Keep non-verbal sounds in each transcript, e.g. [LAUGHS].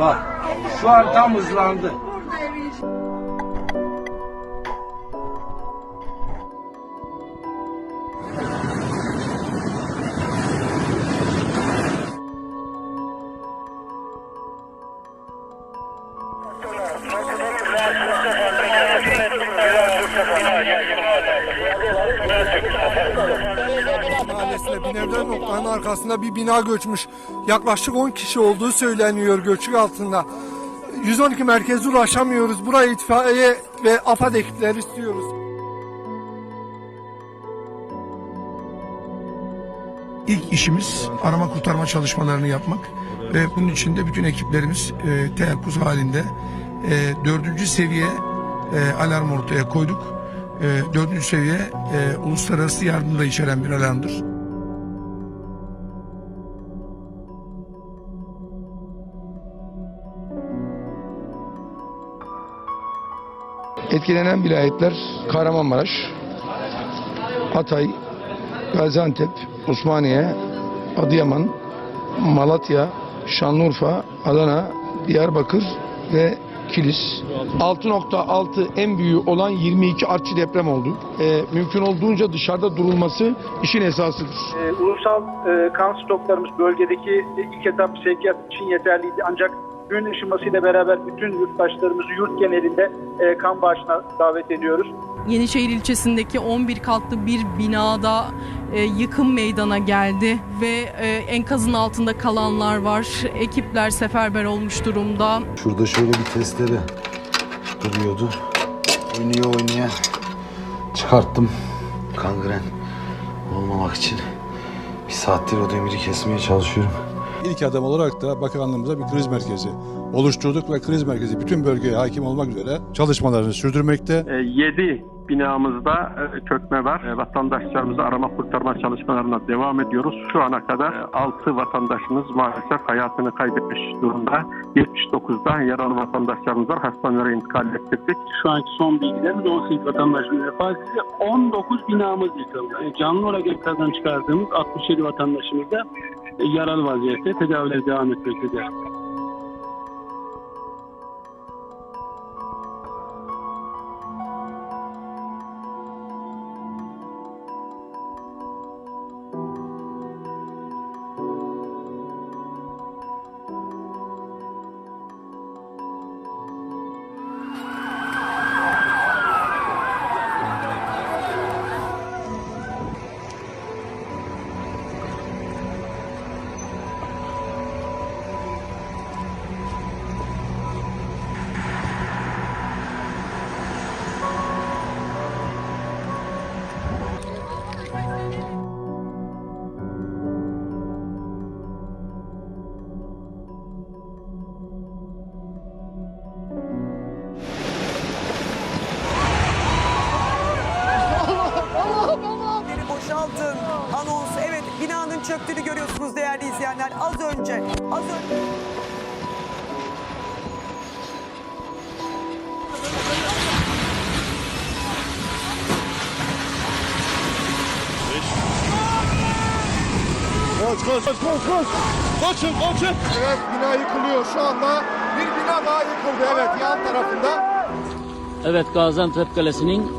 Bak şu an tam hızlandı. Mahallesine Binevler noktanın arkasında bir bina göçmüş. Yaklaşık 10 kişi olduğu söyleniyor göçük altında. 112 merkezi ulaşamıyoruz. Buraya itfaiye ve AFAD ekipleri istiyoruz. İlk işimiz arama kurtarma çalışmalarını yapmak ve bunun için de bütün ekiplerimiz e, teyakkuz halinde e, dördüncü seviye e, alarm ortaya koyduk. E, dördüncü seviye e, uluslararası yardım da içeren bir alarmdır. Etkilenen vilayetler Kahramanmaraş, Hatay, Gaziantep, Osmaniye, Adıyaman, Malatya, Şanlıurfa, Adana, Diyarbakır ve Kilis. 6.6 en büyüğü olan 22 artçı deprem oldu. Ee, mümkün olduğunca dışarıda durulması işin esasıdır. Ee, ulusal e, kan stoklarımız bölgedeki ilk etap sevkiyat için yeterliydi. Ancak gün ışımasıyla beraber bütün yurttaşlarımızı yurt genelinde e, kan bağışına davet ediyoruz. Yenişehir ilçesindeki 11 katlı bir binada e, yıkım meydana geldi ve e, enkazın altında kalanlar var. Ekipler seferber olmuş durumda. Şurada şöyle bir testere duruyordu. Oynaya oynaya çıkarttım. Kangren olmamak için bir saattir o demiri kesmeye çalışıyorum. İlk adım olarak da bakanlığımıza bir kriz merkezi oluşturduk ve kriz merkezi bütün bölgeye hakim olmak üzere çalışmalarını sürdürmekte. 7 binamızda e, çökme var. E, Vatandaşlarımızı arama kurtarma çalışmalarına devam ediyoruz. Şu ana kadar 6 vatandaşımız maalesef hayatını kaybetmiş durumda. 79'da yaralı vatandaşlarımız var. Hastanelere intikal ettirdik. Şu anki son bilgilerimiz 18 vatandaşımız vefat etti. 19 binamız yıkıldı. E, Canlı olarak enkazdan çıkardığımız 67 vatandaşımız da e, yaralı vaziyette tedavileri devam etmektedir. Binanın çöktüğünü görüyorsunuz değerli izleyenler. Az önce. Az önce. Evet bina yıkılıyor şu anda. Bir bina daha yıkıldı evet yan tarafında. Evet Gaziantep Kalesi'nin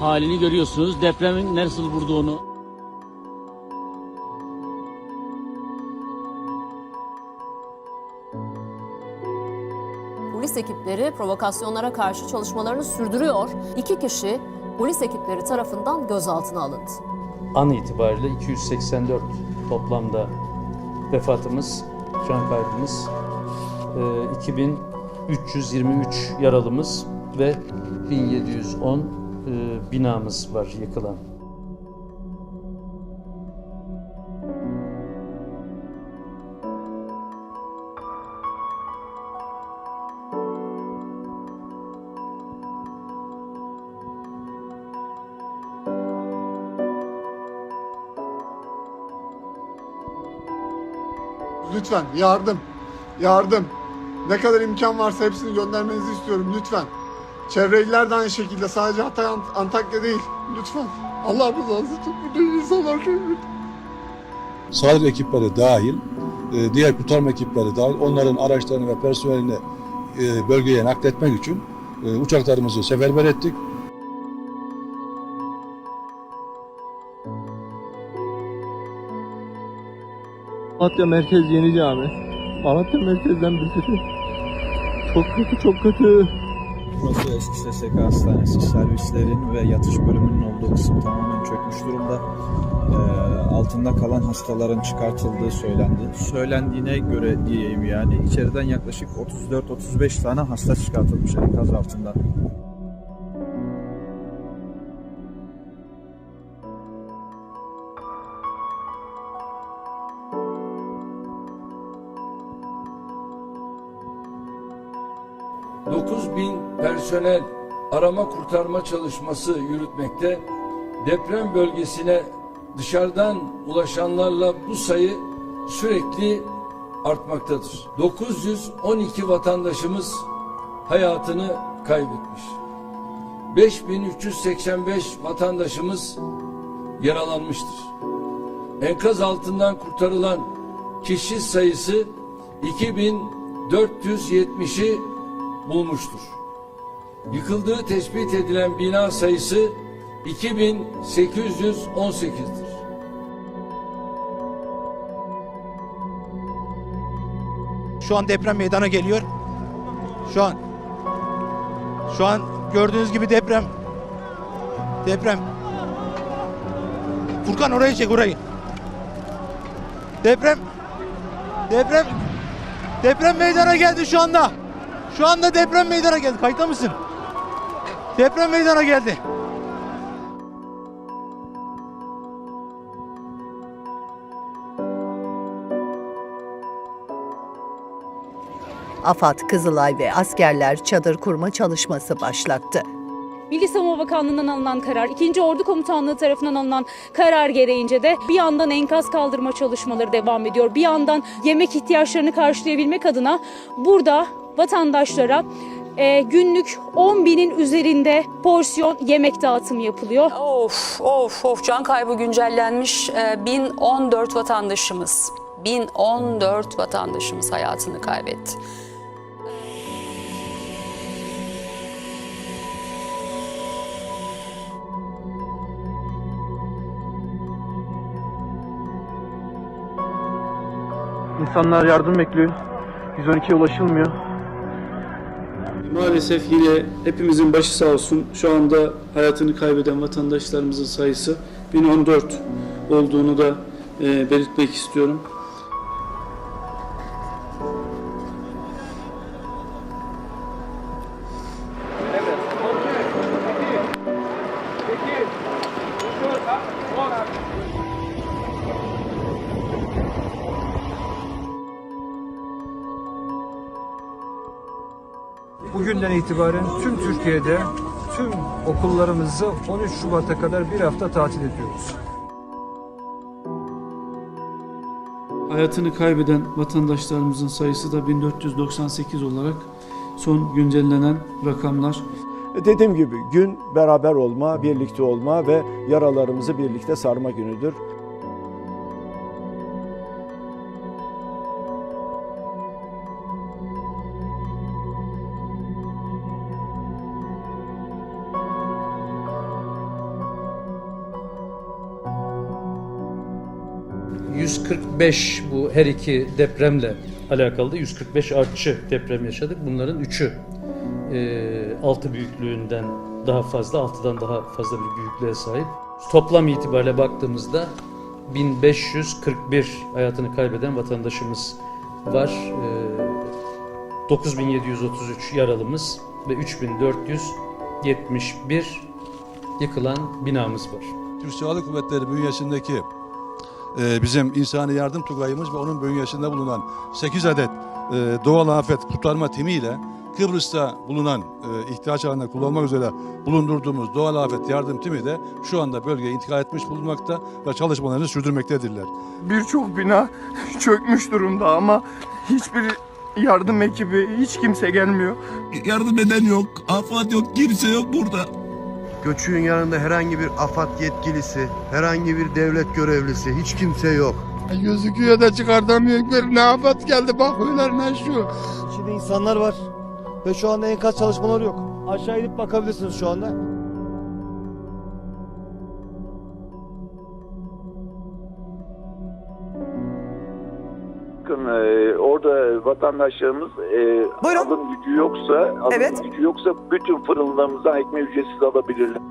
halini görüyorsunuz. Depremin nasıl vurduğunu. Polis ekipleri provokasyonlara karşı çalışmalarını sürdürüyor. İki kişi polis ekipleri tarafından gözaltına alındı. An itibariyle 284 toplamda vefatımız, can kaybımız, e, 2323 yaralımız ve 1710 e, binamız var yıkılan. Lütfen yardım. Yardım. Ne kadar imkan varsa hepsini göndermenizi istiyorum lütfen. Çevre iller de aynı şekilde sadece Hatay Ant- Antakya değil. Lütfen. Allah rızası için burada insanlar çok Sağlık ekipleri dahil e, diğer kurtarma ekipleri dahil onların araçlarını ve personelini e, bölgeye nakletmek için e, uçaklarımızı seferber ettik. Malatya Merkez Yeni Cami. Malatya Merkez'den bildiri. Çok kötü, çok kötü. Burası eski SSK Hastanesi servislerin ve yatış bölümünün olduğu kısım tamamen çökmüş durumda. Ee, altında kalan hastaların çıkartıldığı söylendi. Söylendiğine göre diyeyim yani içeriden yaklaşık 34-35 tane hasta çıkartılmış enkaz altından. Dokuz bin personel arama kurtarma çalışması yürütmekte. Deprem bölgesine dışarıdan ulaşanlarla bu sayı sürekli artmaktadır. 912 vatandaşımız hayatını kaybetmiş. 5385 vatandaşımız yaralanmıştır. Enkaz altından kurtarılan kişi sayısı 2470'i bulmuştur. Yıkıldığı tespit edilen bina sayısı 2818'dir. Şu an deprem meydana geliyor. Şu an. Şu an gördüğünüz gibi deprem. Deprem. Furkan orayı çek orayı. Deprem. Deprem. Deprem meydana geldi şu anda. Şu anda deprem meydana geldi. Kayıtta mısın? Deprem meydana geldi. AFAD, Kızılay ve askerler çadır kurma çalışması başlattı. Milli Savunma Bakanlığı'ndan alınan karar, 2. Ordu Komutanlığı tarafından alınan karar gereğince de bir yandan enkaz kaldırma çalışmaları devam ediyor. Bir yandan yemek ihtiyaçlarını karşılayabilmek adına burada vatandaşlara e, günlük 10 binin üzerinde porsiyon yemek dağıtımı yapılıyor. Of of of can kaybı güncellenmiş. Ee, 1014 vatandaşımız 1014 vatandaşımız hayatını kaybetti. İnsanlar yardım bekliyor. 112'ye ulaşılmıyor. Maalesef yine hepimizin başı sağ olsun. Şu anda hayatını kaybeden vatandaşlarımızın sayısı 1014 olduğunu da e, belirtmek istiyorum. Bugünden itibaren tüm Türkiye'de tüm okullarımızı 13 Şubat'a kadar bir hafta tatil ediyoruz. Hayatını kaybeden vatandaşlarımızın sayısı da 1498 olarak son güncellenen rakamlar. Dediğim gibi gün beraber olma, birlikte olma ve yaralarımızı birlikte sarma günüdür. ...145 bu her iki depremle alakalı 145 artçı deprem yaşadık. Bunların üçü e, 6 büyüklüğünden daha fazla, 6'dan daha fazla bir büyüklüğe sahip. Toplam itibariyle baktığımızda 1541 hayatını kaybeden vatandaşımız var. E, 9733 yaralımız ve 3471 yıkılan binamız var. Türk Silahlı Kuvvetleri bünyesindeki e, bizim insani yardım tugayımız ve onun bünyesinde bulunan 8 adet e, doğal afet kurtarma timiyle Kıbrıs'ta bulunan e, ihtiyaç halinde kullanmak üzere bulundurduğumuz doğal afet yardım timi de şu anda bölgeye intikal etmiş bulunmakta ve çalışmalarını sürdürmektedirler. Birçok bina [LAUGHS] çökmüş durumda ama hiçbir yardım ekibi hiç kimse gelmiyor. Yardım eden yok, afat yok, kimse yok burada. Göçüğün yanında herhangi bir AFAD yetkilisi, herhangi bir devlet görevlisi, hiç kimse yok. Gözüküyor da çıkartamıyor. Ne afet geldi bak ne şu. İçinde insanlar var. Ve şu anda enkaz çalışmaları yok. Aşağı inip bakabilirsiniz şu anda. Bakın e, orada vatandaşlarımız e, alım gücü yoksa, alım gücü yoksa bütün fırınlarımızdan ekmeği ücretsiz alabilirler.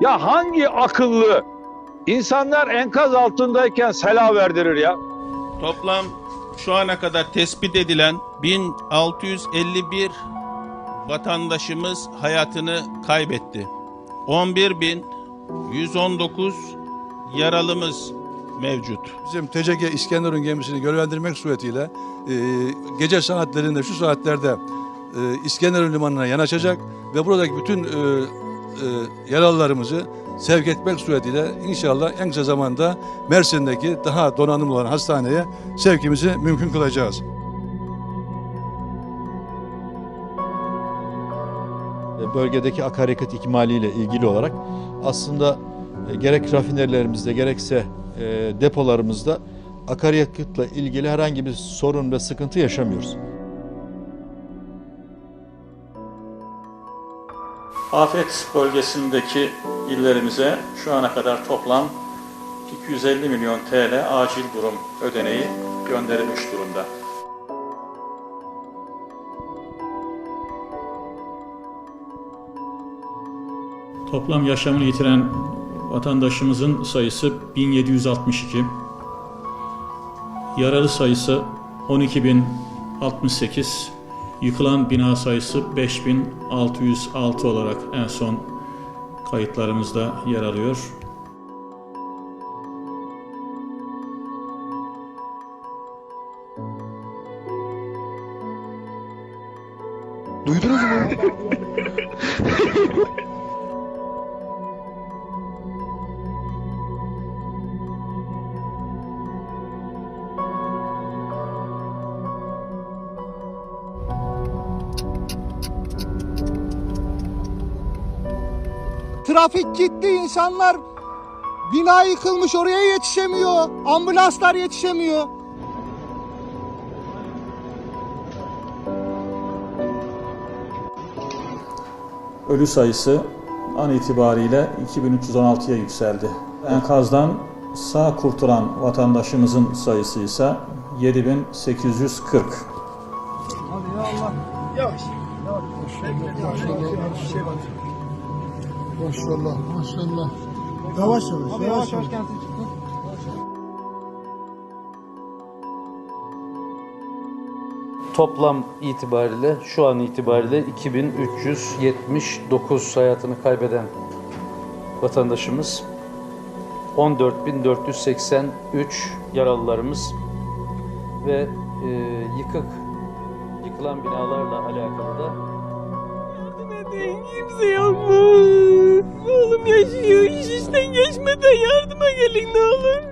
Ya hangi akıllı insanlar enkaz altındayken sela verdirir ya? Toplam şu ana kadar tespit edilen 1651 vatandaşımız hayatını kaybetti. 11.119 yaralımız mevcut. Bizim TCG İskenderun gemisini görevlendirmek suretiyle e, gece saatlerinde şu saatlerde e, İskenderun limanına yanaşacak ve buradaki bütün e, e, yaralılarımızı sevk etmek suretiyle inşallah en kısa zamanda Mersin'deki daha donanımlı olan hastaneye sevkimizi mümkün kılacağız. Bölgedeki akaryakıt ikmaliyle ilgili olarak aslında e, gerek rafinerilerimizde gerekse e, depolarımızda akaryakıtla ilgili herhangi bir sorun ve sıkıntı yaşamıyoruz. Afet bölgesindeki illerimize şu ana kadar toplam 250 milyon TL acil durum ödeneği gönderilmiş durumda. Toplam yaşamını yitiren vatandaşımızın sayısı 1762. Yaralı sayısı 12.068. Yıkılan bina sayısı 5606 olarak en son kayıtlarımızda yer alıyor. Duydunuz mu? [LAUGHS] Trafik gitti insanlar bina yıkılmış oraya yetişemiyor. Ambulanslar yetişemiyor. Ölü sayısı an itibariyle 2316'ya yükseldi. Enkazdan sağ kurtulan vatandaşımızın sayısı ise 7840. Maşallah maşallah. Yavaş yavaş yavaş yavaş. Toplam itibariyle şu an itibariyle 2379 hayatını kaybeden vatandaşımız, 14.483 yaralılarımız ve e, yıkık yıkılan binalarla alakalı da Kimse yok mu? Oğlum yaşıyor. İş işten geçmeden yardıma gelin ne olur.